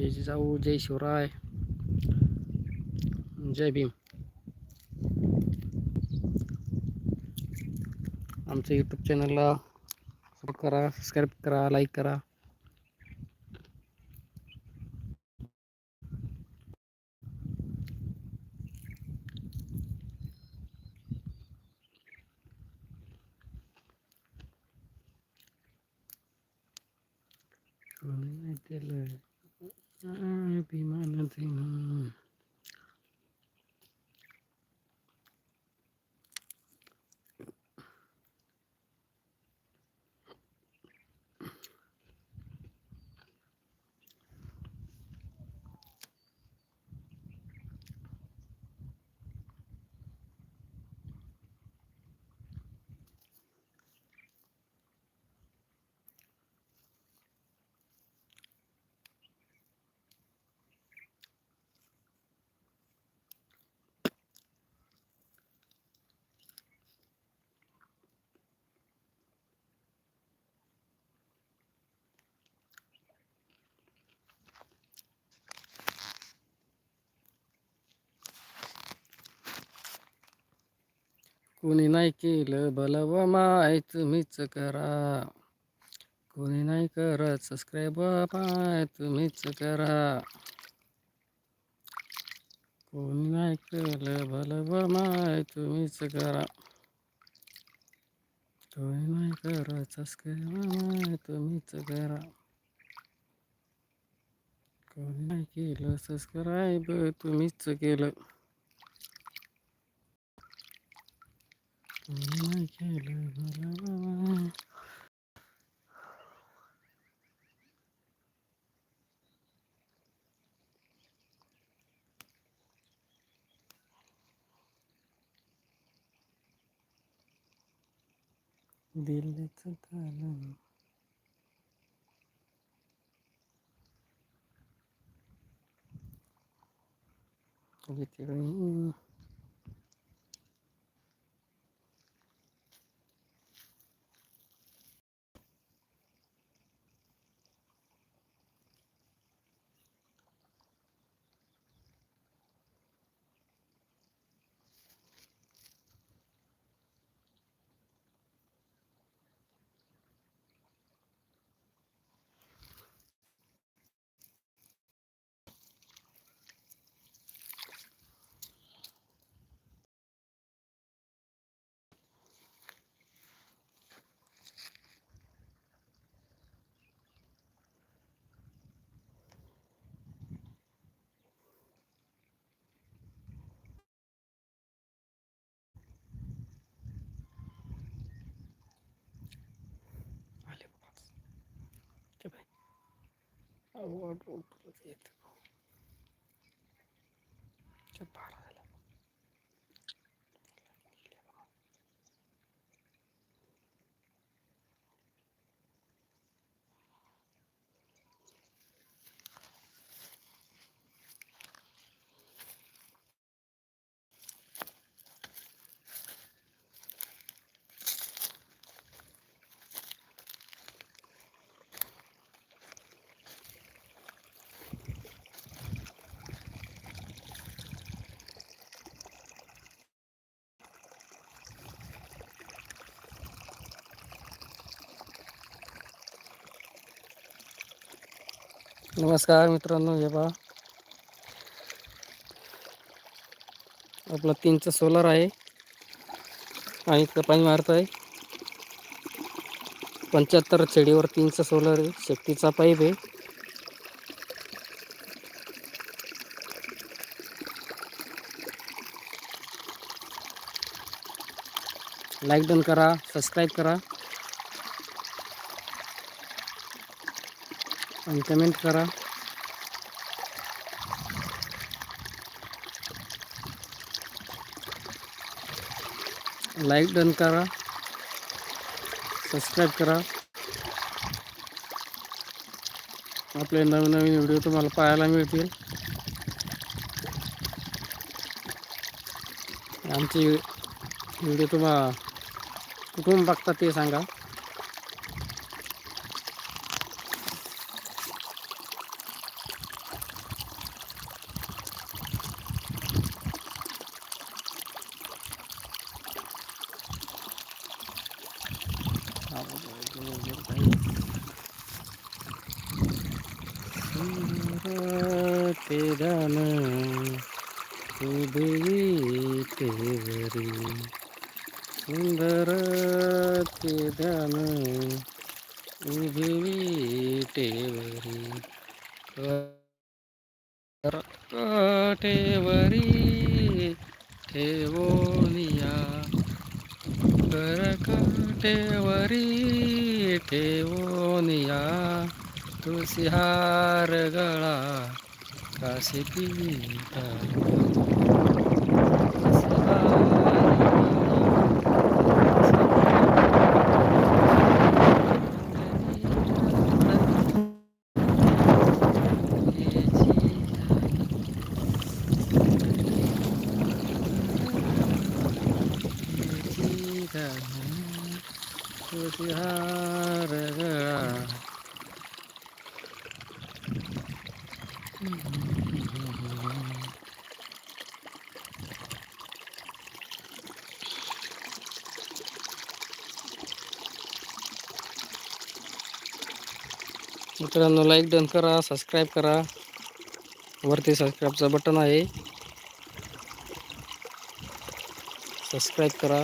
जय जिजाऊ जय शिवराय जय भीम. आमच्या यूट्यूब चॅनलला सपोर्ट करा सबस्क्राईब करा लाईक करा कोणी नाही केलं अभिमानाचे नाव. कोणी नाही केलं बलव माय तुम्हीच करा. कोणी नाही करत सबस्क्राईब माय तुम्हीच करा. कोणी नाही केलं भलव माय तुम्हीच करा. कोणी नाही करत सबस्क्राईब माय तुम्हीच करा. कोणी नाही केलं सबस्क्राईब तुम्हीच केलं. कोणी नाही केलं Goodbye. नमस्कार मित्रांनो हे पहा. आपला तीनचा सोलर आहे. आणि इथं पाणी मारत आहे. पंच्याहत्तर छेडीवर तीनचा सोलर आहे. शक्तीचा पाईप आहे. लाईक डन करा सबस्क्राईब करा. आणि कमेंट करा. लाईक डन करा. सबस्क्राईब करा. आपले नवीन नवीन व्हिडिओ तुम्हाला पाहायला मिळतील. आमचे व्हिडिओ तुम्हाला कुठून बघता ते सांगा. පෙරන සුදුවීතෙවරි සුන්දර තෙදන උදවීටෙවරි ටෙවරි ටෙවෝනියා කරකටෙවරි ටෙවෝනියා තුසිහාරගලා 가세기다 Yeah. मित्रांनो लाईक डन करा सबस्क्राईब करा. वरती सबस्क्राईबचं बटन आहे. सबस्क्राईब करा.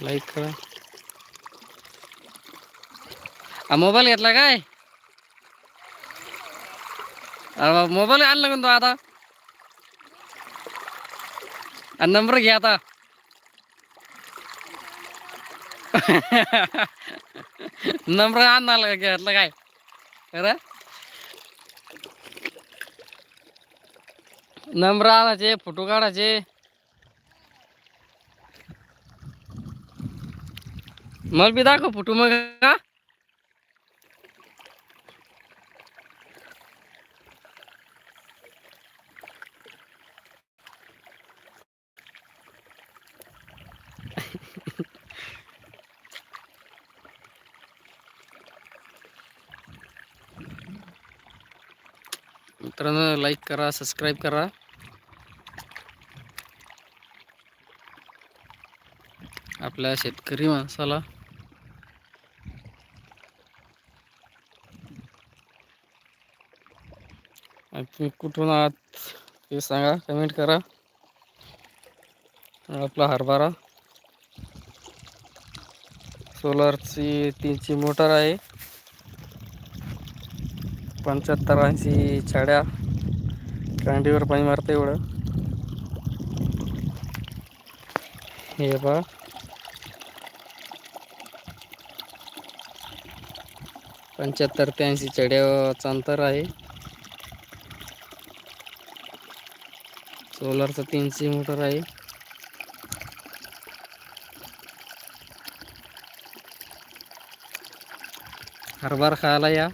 लाईक करा. हा मोबाईल घेतला काय? अरे मोबाईल आणला का तो आता? आणि नंबर घे आता. नंबर आणला घेतला काय? अरे नंबर आणायचे फोटो काढायचे. मला बी दाखव फोटो मग का मित्रांनो लाईक करा सबस्क्राईब करा. आपल्या शेतकरी माणसाला आणि तुम्ही कुठून आहात ते सांगा कमेंट करा. आपला हरभरा. सोलरची तीनची मोटर आहे. पंच्याहत्तर ऐंशी छाड्या कांडीवर पाणी मारतं एवढं. हे बा पंच्याहत्तर ते ऐंशी चढ्याचं अंतर आहे. सोलरचं तीनशे मोटर आहे. हरभरा खायला या.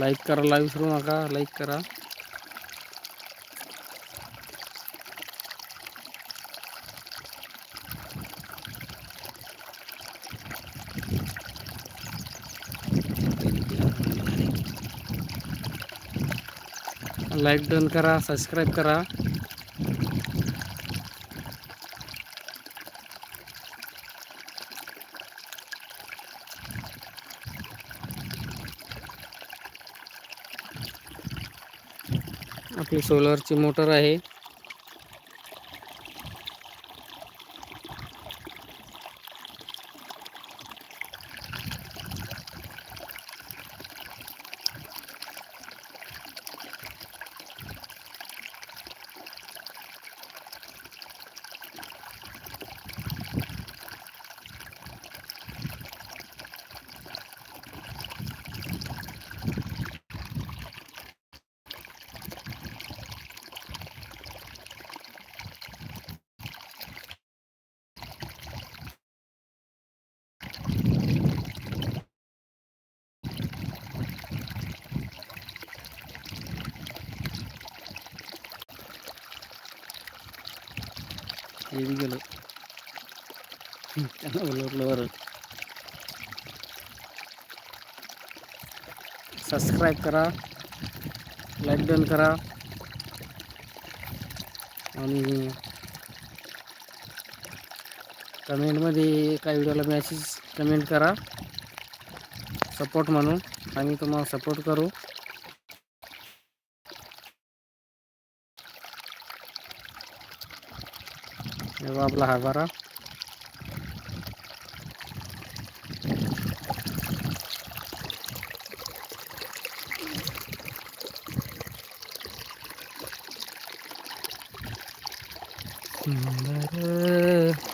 लाईक लाइव विसरू नका लाइक करा. लाइक डन करा सब्सक्राइब करा. आपली सोलरची मोटर आहे. हे बी गेलं त्यांना बोलवलं बरं सबस्क्राईब करा लाईक डन करा आणि कमेंटमध्ये काही व्हिडिओला मॅसेज कमेंट करा सपोर्ट म्हणून आम्ही तुम्हाला सपोर्ट करू आपला हरभरा सुंदर